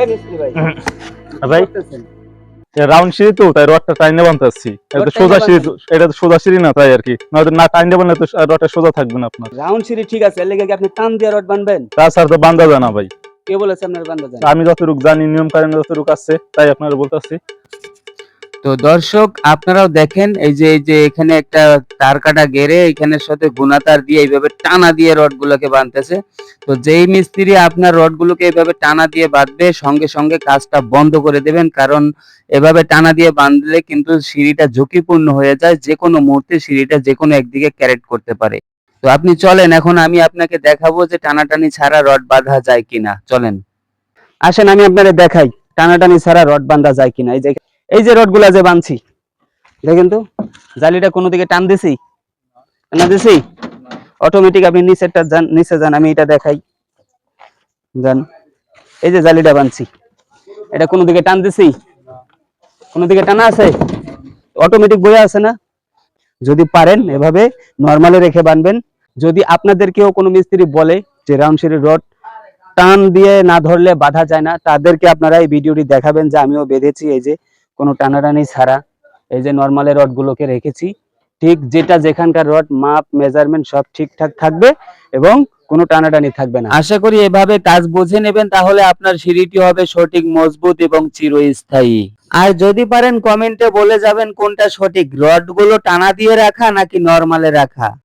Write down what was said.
এই মিস্ত্রি ভাই। ভাই রাউন্ড সিঁড়ি তো তাই রডটা টাইনে বানতে এটা তো সোজা সিঁড়ি এটা তো সোজা সিঁড়ি না তাই আর কি। নয়তো না টাইনে বানলে তো রডটা সোজা থাকবে না আপনার। রাউন্ড সিঁড়ি ঠিক আছে লেগে কি আপনি টান দিয়ে রড বানবেন? তাছাড়া তো বান্ধা যায় না ভাই। কে বলেছে আপনার বান্ধা যায় আমি যতটুকু জানি নিয়ম কানুন যতটুকু আছে তাই আপনার বলতেছি তো দর্শক, আপনারাও দেখেন, এই যে এই যে এখানে একটা তার কাটা গেড়ে এখানের সাথে গুনা তার দিয়ে এইভাবে টানা দিয়ে রড গুলোকে বাঁধতেছে। তো যেই মিস্ত্রি আপনার রড গুলোকে এইভাবে টানা দিয়ে বাঁধবে, সঙ্গে সঙ্গে কাজটা বন্ধ করে দেবেন। কারণ এভাবে টানা দিয়ে বাঁধলে কিন্তু সিঁড়িটা ঝুঁকিপূর্ণ হয়ে যায় যে কোনো মুহূর্তে সিঁড়িটা যে কোনো একদিকে ক্যারেট করতে পারে। তো আপনি চলেন, এখন আমি আপনাকে দেখাবো যে টানাটানি ছাড়া রড বাঁধা যায় কিনা। চলেন। আসেন, আমি আপনাদের দেখাই, টানাটানি ছাড়া রড বাঁধা যায় কিনা। এই যে এই যে রডগুলা যে বানছি, দেখেন তো, জালিটা কোনো দিকে টান দিছি, টানা দিছি অটোমেটিক আপনি নিচেরটা যান, নিচে যান, আমি এটা দেখাই, যান, এই যে জালিটা বানছি, এটা কোনো দিকে টান দিছি, কোনো দিকে টানা আছে অটোমেটিক বয়ে আছে না, যদি পারেন এভাবে নর্মালে রেখে বানবেন, যদি আপনাদেরকেও কোনো মিস্ত্রি বলে যে রাউন্ড রড টান দিয়ে না ধরলে বাধা যায় না, তাদেরকে আপনারা এই ভিডিওটি দেখাবেন যে আমিও বেঁধেছি, এই যে কোনো টানাটানি ছাড়া এই যে নর্মালের রড গুলোকে রেখেছি, ঠিক যেটা যেখানকার রড মাপ মেজারমেন্ট সব ঠিকঠাক থাকবে এবং কোনো টানাটানি থাকবে না। আশা করি এভাবে কাজ বুঝে নেবেন, তাহলে আপনার সিঁড়িটি হবে সঠিক, মজবুত এবং চিরস্থায়ী। আর যদি পারেন কমেন্টে বলে যাবেন কোনটা সঠিক রডগুলো টানা দিয়ে রাখা নাকি নরমালে রাখা?